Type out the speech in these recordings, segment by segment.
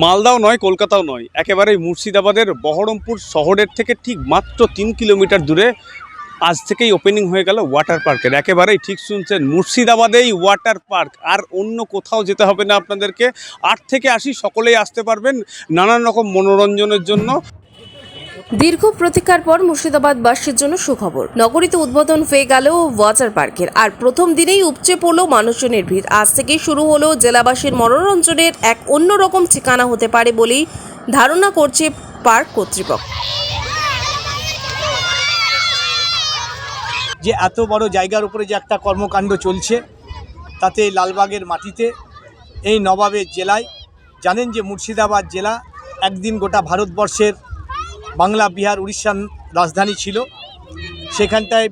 মালদাও নয়, কলকাতাও নয়। একেবারেই মুর্শিদাবাদের বহরমপুর শহরের থেকে ঠিক মাত্র তিন কিলোমিটার দূরে আজ থেকেই ওপেনিং হয়ে গেল ওয়াটার পার্কের একেবারেই ঠিক শুনছেন, মুর্শিদাবাদেই ওয়াটার পার্ক আর অন্য কোথাও যেতে হবে না আপনাদেরকে। আট থেকে আসি সকলেই আসতে পারবেন নানান রকম মনোরঞ্জনের জন্য। দীর্ঘ প্রতীক্ষার পর মুর্শিদাবাদবাসীর জন্য সুখবর। নগরীতে উদ্বোধন হয়ে গেল ওয়াটার পার্কের। আর প্রথম দিনেই উপচে পড়ল মানুষজনের ভিড়। আজ থেকেই শুরু হলো জেলাবাসীর মনোরঞ্জনের এক অন্যরকম ঠিকানা হতে পারে বলেই ধারণা করছে পার্ক কর্তৃপক্ষ। যে এত বড় জায়গার উপরে যে একটা কর্মকাণ্ড চলছে, তাতে লালবাগের মাটিতে, এই নবাবের জেলায়, জানেন যে মুর্শিদাবাদ জেলা একদিন গোটা ভারতবর্ষের বাংলা, বিহার, উড়িষ্যার রাজধানী ছিল। সেখানটায়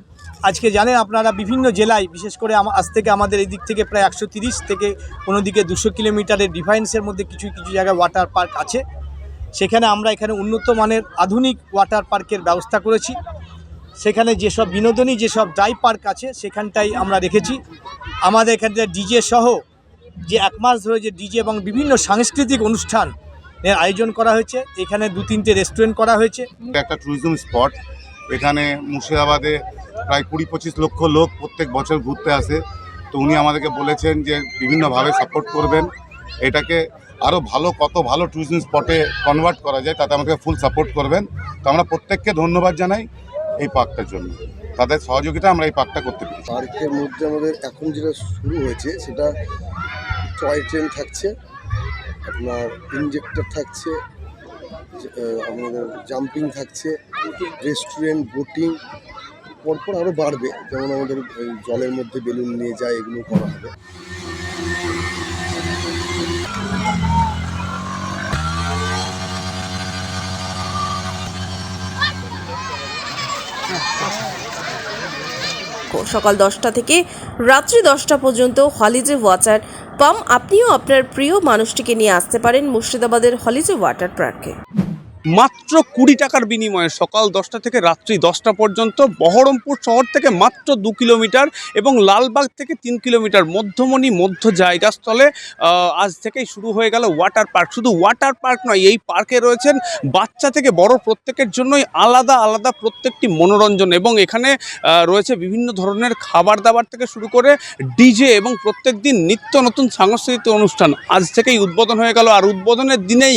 আজকে জানেন আপনারা বিভিন্ন জেলায়, বিশেষ করে আজ থেকে আমাদের এই দিক থেকে প্রায় একশো থেকে কোনো দিকে দুশো কিলোমিটারের ডিফারেন্সের মধ্যে কিছু কিছু জায়গায় ওয়াটার পার্ক আছে। সেখানে আমরা এখানে উন্নত মানের আধুনিক ওয়াটার পার্কের ব্যবস্থা করেছি। সেখানে যেসব বিনোদনী, যেসব ড্রাই পার্ক আছে, সেখানটাই আমরা রেখেছি। আমাদের এখানে ডিজে সহ যে এক মাস ধরে যে ডিজে এবং বিভিন্ন সাংস্কৃতিক অনুষ্ঠান এর আয়োজন করা হয়েছে। এখানে দু তিনটে রেস্টুরেন্ট করা হয়েছে। এটা একটা ট্যুরিজম স্পট এখানে মুর্শিদাবাদে প্রায় কুড়ি পঁচিশ লক্ষ লোক প্রত্যেক বছর ঘুরতে আসে। তো উনি আমাদেরকে বলেছেন যে বিভিন্নভাবে সাপোর্ট করবেন। এটাকে আরও ভালো কত ভালো ট্যুরিজম স্পটে কনভার্ট করা যায় তাতে আমাদেরকে ফুল সাপোর্ট করবেন। তো আমরা প্রত্যেককে ধন্যবাদ জানাই এই পার্কটার জন্য। তাদের সহযোগিতা আমরা এই পার্কটা করতে পারি পার্কের মধ্যে আমাদের এখন যেটা শুরু হয়েছে সেটা টয় ট্রেন থাকছে। আপনার ইনজেক্টর থাকছে আমাদের জাম্পিং থাকছে রেস্টুরেন্ট বোটিং পরপর আরও বাড়বে। যেমন আমাদের জলের মধ্যে বেলুন নিয়ে যায়, এগুলো করা হবে। সকাল দশটা থেকে রাত্রি দশটা পর্যন্ত হলিডে ওয়াটার পাম আপনিও আপনার প্রিয় মানুষটিকে নিয়ে আসতে পারেন মুর্শিদাবাদের হলিডে ওয়াটার পার্কে। মাত্র কুড়ি টাকার বিনিময়ে সকাল দশটা থেকে রাত্রি দশটা পর্যন্ত বহরমপুর শহর থেকে মাত্র দু কিলোমিটার এবং লালবাগ থেকে তিন কিলোমিটার মধ্যমণি মধ্য জায়গাস্থলে আজ থেকেই শুরু হয়ে গেল ওয়াটার পার্ক শুধু ওয়াটার পার্ক নয়, এই পার্কে রয়েছেন বাচ্চা থেকে বড় প্রত্যেকের জন্যই আলাদা আলাদা প্রত্যেকটি মনোরঞ্জন এবং এখানে রয়েছে বিভিন্ন ধরনের খাবার দাবার থেকে শুরু করে ডিজে এবং প্রত্যেক দিন নিত্য নতুন সাংস্কৃতিক অনুষ্ঠান। আজ থেকেই উদ্বোধন হয়ে গেল। আর উদ্বোধনের দিনেই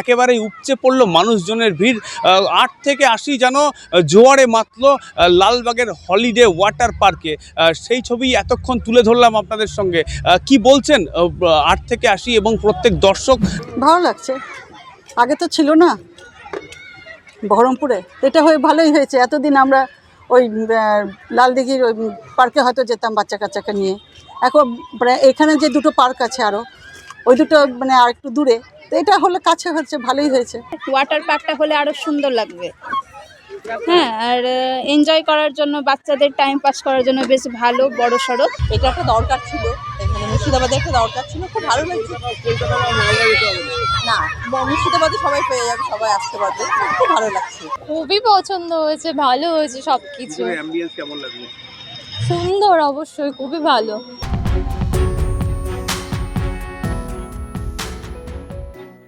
একেবারেই উপচে পড়ল মানুষজনের ভিড় আট থেকে আশি যেন জোয়ারে মাতল লালবাগের হলিডে ওয়াটার পার্কে। সেই ছবি এতক্ষণ তুলে ধরলাম আপনাদের সঙ্গে। কি বলছেন আট থেকে আশি এবং প্রত্যেক দর্শক? ভালো লাগছে। আগে তো ছিল না। বহরমপুরে। এটা হয়ে ভালোই হয়েছে। এতদিন আমরা ওই লালদিঘির ওই পার্কে হয়তো যেতাম বাচ্চা কাচ্চাকে নিয়ে। এখন এখানে যে দুটো পার্ক আছে আরও ওই দুটো মানে আর একটু দূরে। তো এটা হলে কাছে হচ্ছে ভালোই হয়েছে। ওয়াটার পার্কটা হলে আরও সুন্দর লাগবে। হ্যাঁ আর এনজয় করার জন্য বাচ্চাদের টাইম পাস করার জন্য বেশ ভালো বড় সড়ো। এটা একটা দরকার ছিল। মানে মুর্শিদাবাদে একটা দরকার ছিল খুব ভালো লাগছে না মুর্শিদাবাদে সবাই পেয়ে যাবে সবাই আসতে পারবে। খুব ভালো লাগছে। খুবই পছন্দ হয়েছে ভালো হয়েছে সব কিছু সুন্দর অবশ্যই খুবই ভালো।